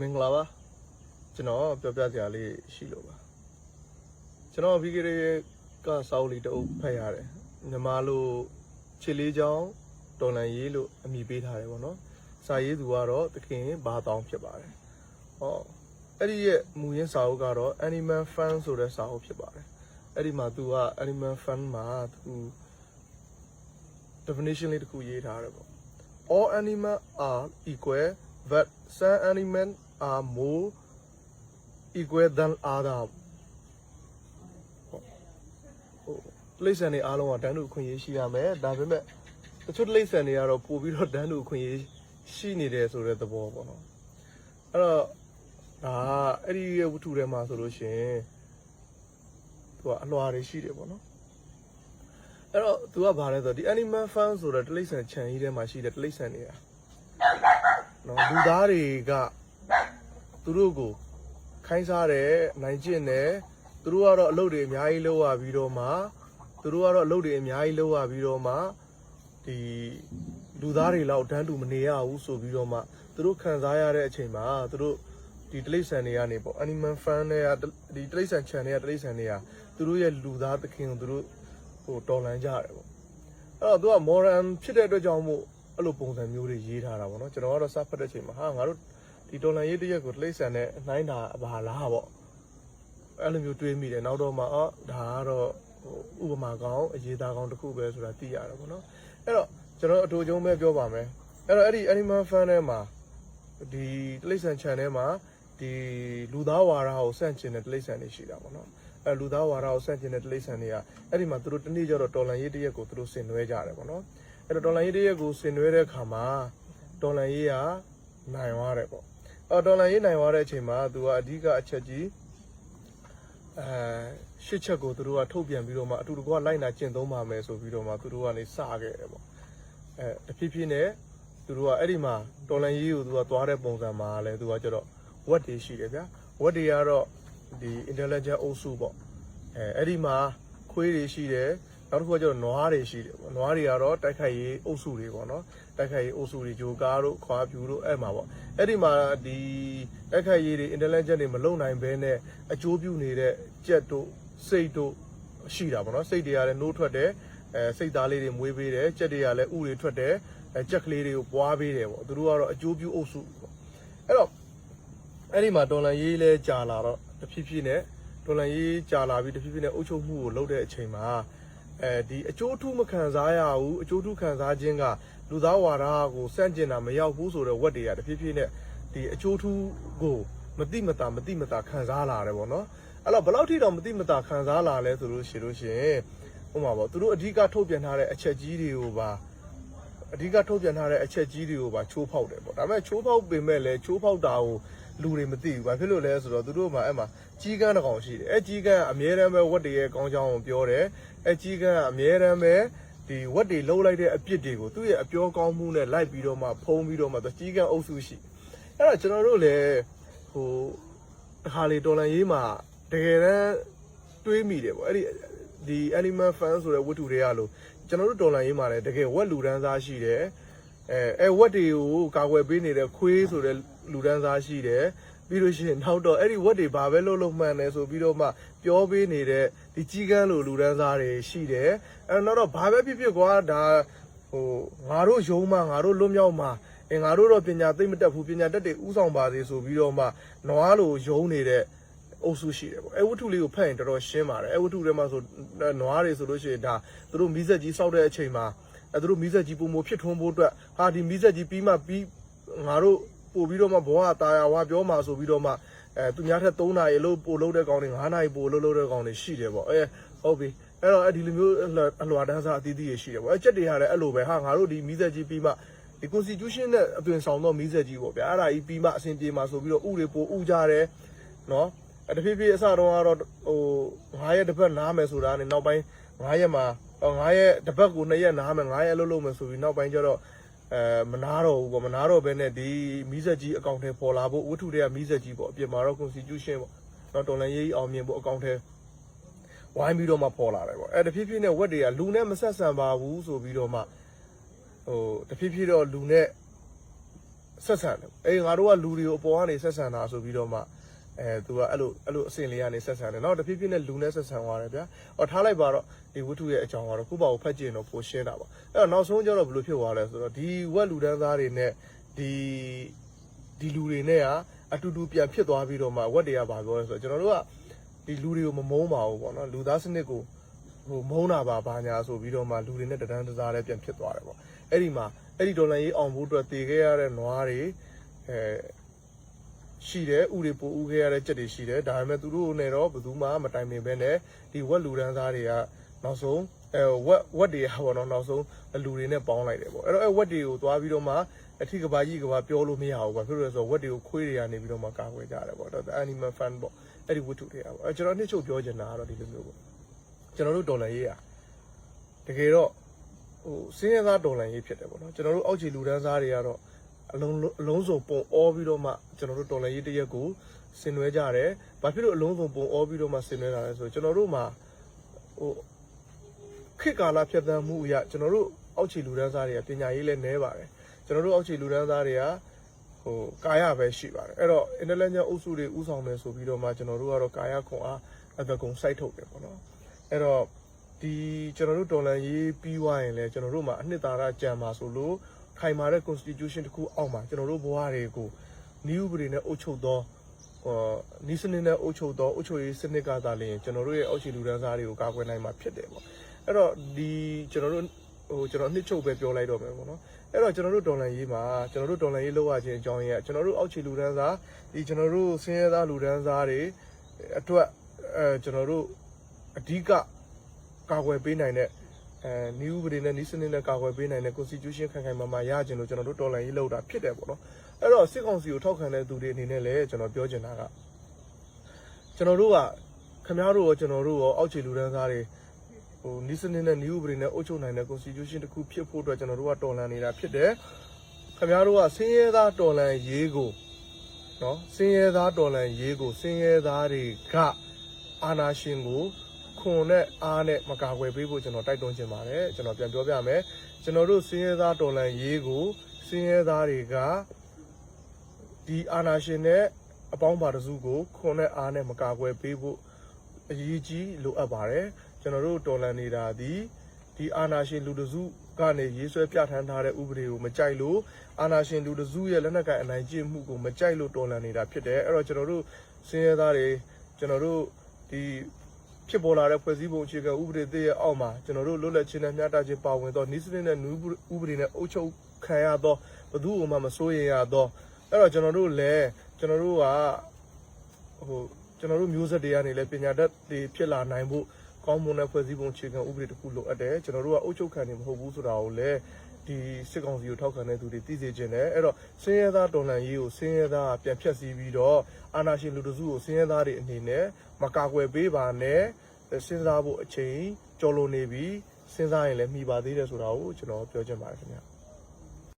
မင်္ဂလာပါကျွန်တော်ပြောပြစရာလေးရှိလို့ပါကျွန်တော်ပြီးခဲ့တဲ့ကစောက်လေးတအုပ်ဖတ်ရတယ်ညီမလိုခြေလေးချောင်းတော်လန်ရေးလို့အမည်ပေးထားတယ်ပေါ့နော်စာရေးသူကတော့တခင်ဘာတောင်းဖြစ်ပါတယ်ဟောအဲ့ဒီရဲ့မူရင်းစာအုပ်ကတော့ Animal Fan ဆိုတဲ့စာအုပ်ဖြစ်ပါတယ်အဲ့ဒီမှာသူက Animal Fan မှာသူ definition လေးတစ်ခုရေးထားတယ်ပေါ့ all animals are equal but some animals are more equal than other ဟိုတိရစ္ဆာန်တွေအားလုံးကတန်းတူအခွင့်အရေးရှိရမယ်ဒါပေမဲ့တချို့တိရစ္ဆာန်တွေကတော့ပို့ပြီးတော့တန်းတူအခွင့်အရေးရှိနေတယ်ဆိုတဲ့သဘောပေါ့နော်အဲ့တော့ဒါကအဲ့ဒီရဲ့ဝတ္ထုထဲမှာဆိုလို့ရှိရင်သူကအလွှာတွေရှိတယ်ပေါ့နော်အဲ့တော့သူကဘာလဲဆိုတော့ဒီ animal farm ဆိုတဲ့တိရစ္ဆာန်ခြံကြီးထဲမှာရှိတဲ့တိရစ္ဆာန်တွေကနော်လူသားတွေက သူတို့ကိုခိုင်းစားတယ်နိုင်ကျင့်တယ်သူတို့ကတော့အလုပ်တွေအများကြီးလုပ်ရပြီးတော့မှသူတို့ကတော့အလုပ်တွေအများကြီးလုပ်ရပြီးတော့မှဒီလူသားတွေလောက်တန်းတူမနေရဘူးဆိုပြီးတော့မှသူတို့ခံစားရတဲ့အချိန်မှာသူတို့ဒီတိရစ္ဆာန်တွေကနေပေါ့ animal farm တွေကဒီတိရစ္ဆာန်ခြံတွေကတိရစ္ဆာန်တွေကသူတို့ရဲ့လူသားသခင်ကိုသူတို့ဟိုတော်လန်ကြရတယ်ပေါ့အဲ့တော့သူက moral ဖြစ်တဲ့အတွက်ကြောင့်မို့အဲ့လိုပုံစံမျိုးတွေရေးထားတာပေါ့နော်ကျွန်တော်ကတော့စဖတ်တဲ့အချိန်မှာဟာငါတို့ ဒီတော်လန်ရေးတစ်ရက်ကိုတိရစ္ဆာန်နဲ့နှိုင်းတာဘာလားပေါ့အဲ့လိုမျိုးတွေးမိတယ်နောက်တော့မှအော်ဒါကတော့ဟိုဥပမာကောင်းအရေးသားကောင်းတစ်ခုပဲဆိုတာသိရတယ်ပေါ့နော်အဲ့တော့ကျွန်တော်အတူကျုံးပဲပြောပါမယ်အဲ့တော့အဲ့ဒီ animal fan ထဲမှာဒီတိရစ္ဆာန်ခြံထဲမှာဒီလူသားဝါဒကိုစန့်ကျင်တဲ့တိရစ္ဆာန်တွေရှိတာပေါ့နော်အဲလူသားဝါဒကိုစန့်ကျင်တဲ့တိရစ္ဆာန်တွေကအဲ့ဒီမှာသူတို့တနေ့ကျတော့တော်လန်ရေးတစ်ရက်ကိုသူတို့ဆင်နွှဲကြတယ်ပေါ့နော်အဲ့တော့တော်လန်ရေးတစ်ရက်ကိုဆင်နွှဲတဲ့အခါမှာတော်လန်ရေးကနိုင်သွားတယ်ပေါ့ အော်တော်လန်ရေးနိုင်သွားတဲ့အချိန်မှာသူကအဓိကအချက်ကြီးအဲရှစ်ချက်ကိုသူတို့ကထုတ်ပြန်ပြီးတော့မှအတူတကွလိုက်နာကျင့်သုံးပါမယ်ဆိုပြီးတော့မှသူတို့ကနေစခဲ့တယ်ပေါ့အဲတဖြည်းဖြည်းနဲ့သူတို့ကအဲ့ဒီမှာတော်လန်ရေးကိုသူကသွားတဲ့ပုံစံမှာလဲသူကကျတော့ဝက်တွေရှိတယ်ဗျာဝက်တွေကတော့ဒီ intelligent အုပ်စုပေါ့အဲအဲ့ဒီမှာခွေးတွေရှိတယ် နောက်တစ်ခုကကျတော့နွားတွေရှိတယ်ပေါ့နွားတွေကတော့တိုက်ခိုက်ရေးအုပ်စုတွေပေါ့နော်တိုက်ခိုက်ရေးအုပ်စုတွေဂျိုကားတို့ခွာပြူတို့အဲ့မှာပေါ့အဲ့ဒီမှာဒီတိုက်ခိုက်ရေးတွေ intelligent တွေမလုံနိုင်ဘဲနဲ့အကျိုးပြုနေတဲ့ကြက်တို့စိတ်တို့ရှိတာပေါ့နော်စိတ်တွေကလည်းနှိုးထွက်တယ်အဲစိတ်သားလေးတွေမွေးပေးတယ်ကြက်တွေကလည်းဥတွေထွက်တယ်အဲကြက်ကလေးတွေကိုပွားပေးတယ်ပေါ့သူတို့ကတော့အကျိုးပြုအုပ်စုပေါ့အဲ့တော့အဲ့ဒီမှာတော်လန်ရေးလဲကြာလာတော့တဖြည်းဖြည်းနဲ့တော်လန်ရေးကြာလာပြီးတဖြည်းဖြည်းနဲ့အုပ်ချုပ်မှုကိုလုပ်တဲ့အချိန်မှာ အဲဒီအကျိုးထူးမခံစားရဘူးအကျိုးထူးခံစားခြင်းကလူသားဝါဒကိုစန့်ကျင်တာမရောက်ဘူးဆိုတော့ဝက်တွေကတဖြည်းဖြည်းနဲ့ဒီအကျိုးထူးကိုမတိမတာမတိမတာခံစားလာတယ်ပေါ့နော်အဲ့တော့ဘယ်လောက်ထိတော့မတိမတာခံစားလာလဲဆိုလို့ရှိလို့ရှိရင်ဟိုမှာပေါ့သူတို့အဓိကထုတ်ပြန်ထားတဲ့အချက်ကြီးတွေကိုပါအဓိကထုတ်ပြန်ထားတဲ့အချက်ကြီးတွေကိုပါချိုးဖောက်တယ်ပေါ့ဒါပေမဲ့ချိုးဖောက်ပေမဲ့လည်းချိုးဖောက်တာကို လူတွေမသိဘူးဘာဖြစ်လို့လဲဆိုတော့သူတို့မှအဲ့မှာကြီးကန်းတစ်ကောင်ရှိတယ်အဲကြီးကန်းကအမြဲတမ်းပဲဝတ်တရဲ့ကောင်းချောင်းကိုပြောတယ်အဲကြီးကန်းကအမြဲတမ်းပဲဒီဝတ်တွေလှုပ်လိုက်တဲ့အပြစ်တွေကိုသူ့ရဲ့အပြောကောင်းမှုနဲ့လိုက်ပြီးတော့မှဖုံးပြီးတော့မှသူကြီးကန်းအုပ်စုရှိအဲ့တော့ကျွန်တော်တို့လည်းဟိုတစ်ခါလေတော်လန်ရေးမှာတကယ်တမ်းတွေးမိတယ်ပေါ့အဲ့ဒီဒီ animal fan ဆိုတဲ့ဝတ္ထုတွေကလို့ကျွန်တော်တို့တော်လန်ရေးမှာလည်းတကယ်ဝက်လူဒန်းစားရှိတယ်အဲအဲဝက်တွေကိုကာကွယ်ပေးနေတဲ့ခွေးဆိုတဲ့ လူဒန်းစားရှိတယ်ပြီးလို့ရှိရင်နောက်တော့အဲ့ဒီဝက်တွေဘာပဲလုပ်လို့မှန်တယ်ဆိုပြီးတော့မှပြောပေးနေတဲ့ဒီကြီးကန်းလိုလူဒန်းစားတွေရှိတယ်အဲနောက်တော့ဘာပဲဖြစ်ဖြစ်ကွာဒါဟိုငါတို့ယုံမှငါတို့လွတ်မြောက်မှအဲငါတို့တော့ပညာသိမ့်မတက်ဘူးပညာတက်တွေဥဆောင်ပါစေဆိုပြီးတော့မှနွားလိုယုံနေတဲ့အုပ်စုရှိတယ်ပေါ့အဲဝတ္ထုလေးကိုဖတ်ရင်တော်တော်ရှင်းပါတယ်အဲဝတ္ထုထဲမှာဆိုနွားတွေဆိုလို့ရှိရင်ဒါသူတို့မီးစက်ကြီးစောက်တဲ့အချိန်မှာအဲသူတို့မီးစက်ကြီးပုံမဖြစ်ထွန်းဖို့အတွက်ဟာဒီမီးစက်ကြီးပြီးမှပြီးငါတို့ ပို့ပြီးတော့မှဘဝတာယာဝါပြောမှာဆိုပြီးတော့မှအဲသူများထက်3နာရီအလုပ်ပို့လုပ်တဲ့ကောင်တွေ9နာရီပို့လုပ်လုပ်တဲ့ကောင်တွေရှိတယ်ပေါ့အဲဟုတ်ပြီအဲ့တော့အဲဒီလိုမျိုးအလွာတန်းစားအသီးသီးရှိတယ်ပေါ့အဲချက်တွေဟာလည်းအဲ့လိုပဲဟာငါတို့ဒီမီးစက်ကြီးပြီးမှဒီ constitution နဲ့အသွင်ဆောင်တော့မီးစက်ကြီးပေါ့ဗျာအဲ့ဒါကြီးပြီးမှအဆင်ပြေမှာဆိုပြီးတော့ဥတွေပို့ဥကြတယ်နော်အဲ့တဖြည်းဖြည်းအစတော့ကတော့ဟို9ရက်တစ်ပတ်နားမယ်ဆိုတာနဲ့နောက်ပိုင်း9ရက်မှာ9ရက်တစ်ပတ်ကို2ရက်နားမယ်9ရက်အလုပ်လုပ်မယ်ဆိုပြီးနောက်ပိုင်းကျတော့ အဲမနာတော့ဘူးပေါ့မနာတော့ဘဲနဲ့ဒီမီးစက်ကြီးအကောင့်ထဲပေါ်လာဖို့ဝတ္ထုတွေကမီးစက်ကြီးပေါ့အပြင်မှာတော့ constitution ပေါ့နော်တော်လန်ရေးအောင်မြင်ဖို့အကောင့်ထဲဝိုင်းပြီးတော့မှပေါ်လာတယ်ပေါ့အဲတဖြည်းဖြည်းနဲ့ဝက်တွေကလူနဲ့မဆက်ဆံပါဘူးဆိုပြီးတော့မှဟိုတဖြည်းဖြည်းတော့လူနဲ့ဆက်ဆံတယ်အေးငါတို့ကလူတွေကိုအပေါ်ကနေဆက်ဆံတာဆိုပြီးတော့မှ အဲသူကအဲ့လိုအဲ့လိုအဆင့်လေးကနေဆက်ဆံတယ်နော်တဖြည်းဖြည်းနဲ့လူနဲ့ဆက်ဆံသွားတယ်ဗျာဟောထားလိုက်ပါတော့ဒီဝတ္ထုရဲ့အကြောင်းကတော့ခုပါကိုဖတ်ကြည့်ရင်တော့ပိုရှင်းတာပါအဲ့တော့နောက်ဆုံးကျတော့ဘယ်လိုဖြစ်သွားလဲဆိုတော့ဒီဝက်လူတန်းသားတွေနဲ့ဒီဒီလူတွေနဲ့ကအတူတူပြန်ဖြစ်သွားပြီးတော့မှဝက်တွေကပါပြောလဲဆိုတော့ကျွန်တော်တို့ကဒီလူတွေကိုမမုန်းပါဘူးပေါ့နော်လူသားစနစ်ကိုဟိုမုန်းတာပါဘာညာဆိုပြီးတော့မှလူတွေနဲ့တဒန်းတစားလည်းပြန်ဖြစ်သွားတယ်ပေါ့အဲ့ဒီမှာအဲ့ဒီဒေါ်လာရေးအောင်ဖို့အတွက်တည်ခဲ့ရတဲ့နွားတွေအဲ ရှိတယ်ဥတွေပို့ဥခဲ့ရတဲ့ကြက်တွေရှိတယ်ဒါပေမဲ့သူတို့နဲ့တော့ဘယ်သူမှမတိုင်ပင်ပဲနဲ့ဒီဝက်လူတန်းသားတွေကနောက်ဆုံးအဲဝက်ဝက်တွေကပေါ့နော်နောက်ဆုံးလူတွေနဲ့ပေါင်းလိုက်တယ်ပေါ့အဲ့တော့အဲဝက်တွေကိုသွားပြီးတော့မှအထီးကဘာကြီးကဘာပြောလို့မရဘူးပေါ့ဖြစ်လို့လဲဆိုတော့ဝက်တွေကိုခွေးတွေကနေပြီးတော့မှကာကွယ်ကြတယ်ပေါ့တော့ animal fan ပေါ့အဲ့ဒီဝတ္ထုတွေကပေါ့အဲကျွန်တော်နှစ်ချုပ်ပြောချင်တာကတော့ဒီလိုမျိုးပေါ့ကျွန်တော်တို့ဒေါ်လာရေးอ่ะတကယ်တော့ဟိုစင်းရဲသားဒေါ်လာရေးဖြစ်တယ်ပေါ့နော်ကျွန်တော်တို့အောက်ခြေလူတန်းစားတွေကတော့ အလုံးအလုံးစုံပုံအောပြီးတော့မှကျွန်တော်တို့ဒေါ်လာရေးတစ်ရက်ကိုဆင်နွှဲကြတယ်ဘာဖြစ်လို့အလုံးစုံပုံအောပြီးတော့မှဆင်နွှဲတာလဲဆိုတော့ကျွန်တော်တို့မှာဟိုခေတ်ကာလဖြတ်သန်းမှုအရကျွန်တော်တို့အောက်ခြေလူတန်းစားတွေကပညာရေးလည်းနည်းပါတယ်ကျွန်တော်တို့အောက်ခြေလူတန်းစားတွေကဟိုကာယပဲရှိပါတယ်အဲ့တော့ intelligent အုပ်စုတွေဥဆောင်မယ်ဆိုပြီးတော့မှကျွန်တော်တို့ကတော့ကာယခွန်အားအသက်ကုန်စိုက်ထုတ်တယ်ပေါ့နော်အဲ့တော့ဒီကျွန်တော်တို့တော်လန်ရေးပြီးွားရင်လည်းကျွန်တော်တို့မှာအနှစ်သာရကြံပါဆိုလို့ ခိုင်မာတဲ့ constitution တစ်ခုအောက်မှာကျွန်တော်တို့ဘဝတွေကိုနည်းဥပဒေနဲ့အုပ်ချုပ်သောဟောနီးစနစ်နဲ့အုပ်ချုပ်သောအုပ်ချုပ်ရေးစနစ်ကသာလျှင်ကျွန်တော်တို့ရဲ့အောက်ခြေလူတန်းစားတွေကိုကာကွယ်နိုင်မှာဖြစ်တယ်ပေါ့အဲ့တော့ဒီကျွန်တော်တို့ဟိုကျွန်တော်နှစ်ချုပ်ပဲပြောလိုက်တော့မယ်ပေါ့နော်အဲ့တော့ကျွန်တော်တို့ဒေါ်လာရေးမှာကျွန်တော်တို့ဒေါ်လာရေးလောက်ရခြင်းအကြောင်းရင်းကကျွန်တော်တို့အောက်ခြေလူတန်းစားဒီကျွန်တော်တို့ဆင်းရဲသားလူတန်းစားတွေအတွက်အဲကျွန်တော်တို့အဓိကကာကွယ်ပေးနိုင်တဲ့ အဲနည်းဥပဒေနဲ့နည်းစနစ်နဲ့ကာကွယ်ပေးနိုင်တဲ့ constitution ခိုင်ခိုင်မာမာရခြင်းလို့ကျွန်တော်တို့ဒေါ်လာရေးလောက်တာဖြစ်တယ်ပေါ့နော်အဲ့တော့စစ်ကောင်စီကိုထောက်ခံတဲ့သူတွေအနေနဲ့လည်းကျွန်တော်ပြောချင်တာကကျွန်တော်တို့ကခင်ဗျားတို့ရောကျွန်တော်တို့ရောအောက်ခြေလူတန်းစားတွေဟိုနီးစနစ်နဲ့ new ဥပဒေနဲ့အုပ်ချုပ်နိုင်တဲ့ constitution တစ်ခုဖြစ်ဖို့အတွက်ကျွန်တော်တို့ကတော်လှန်နေတာဖြစ်တယ်။ခင်ဗျားတို့ကဆင်းရဲသားတော်လှန်ရေးကိုနော်ဆင်းရဲသားတော်လှန်ရေးကိုဆင်းရဲသားတွေကအာဏာရှင်ကို ခွန်နဲ့အားနဲ့မကာကွယ်ပေးဖို့ကျွန်တော်တိုက်တွန်းချင်ပါတယ်။ကျွန်တော်ပြန်ပြောပြမယ်။ကျွန်တော်တို့ဆင်းရဲသားတော်လှန်ရေးကိုဆင်းရဲသားတွေကဒီအာဏာရှင်နဲ့အပေါင်းပါတစုကိုခွန်နဲ့အားနဲ့မကာကွယ်ပေးဖို့အရေးကြီးလိုအပ်ပါတယ်။ကျွန်တော်တို့တော်လန်နေတာဒီဒီအာနာရှင်လူတစုကနေရေးဆွဲပြဋ္ဌာန်းထားတဲ့ဥပဒေကိုမကြိုက်လို့အာနာရှင်လူတစုရဲ့လက်နက်ကိုင်အနိုင်ကျင့်မှုကိုမကြိုက်လို့တော်လန်နေတာဖြစ်တယ်အဲ့တော့ကျွန်တော်တို့စင်းရဲသားတွေကျွန်တော်တို့ဒီ ဖြစ်ပေါ်လာတဲ့ဖွဲ့စည်းပုံအခြေခံဥပဒေသစ်ရဲ့အောက်မှာကျွန်တော်တို့လွတ်လပ်ခြင်းနဲ့မျှတခြင်းပါဝင်သောဤစနစ်နဲ့နူးဥပဒေနဲ့အုပ်ချုပ်ခံရသောဘယ်သူမှမစိုးရိမ်ရသောအဲ့တော့ကျွန်တော်တို့လည်းကျွန်တော်တို့ကဟိုကျွန်တော်တို့မျိုးဆက်တွေကနေလည်းပညာတတ်တွေဖြစ်လာနိုင်ဖို့ကောင်းမွန်တဲ့ဖွဲ့စည်းပုံအခြေခံဥပဒေတစ်ခုလိုအပ်တယ်ကျွန်တော်တို့ကအုပ်ချုပ်ခံနေမဟုတ်ဘူးဆိုတာကိုလည်း ဒီစစ်ကောင်စီကိုထောက်ခံတဲ့သူတွေသိစေချင်တယ်အဲ့တော့စင်းရဲသားတော်လှန်ရေးကိုစင်းရဲသားပြန်ဖြတ်စည်းပြီးတော့အာဏာရှင်လူတစုကိုစင်းရဲသားတွေအနေနဲ့မကာကွယ်ပေးပါနဲ့စဉ်းစားဖို့အချိန်ကြော်လွန်နေပြီစဉ်းစားရင်လည်းမိပါသေးတယ်ဆိုတာကိုကျွန်တော်ပြောချင်ပါတယ်ခင်ဗျာ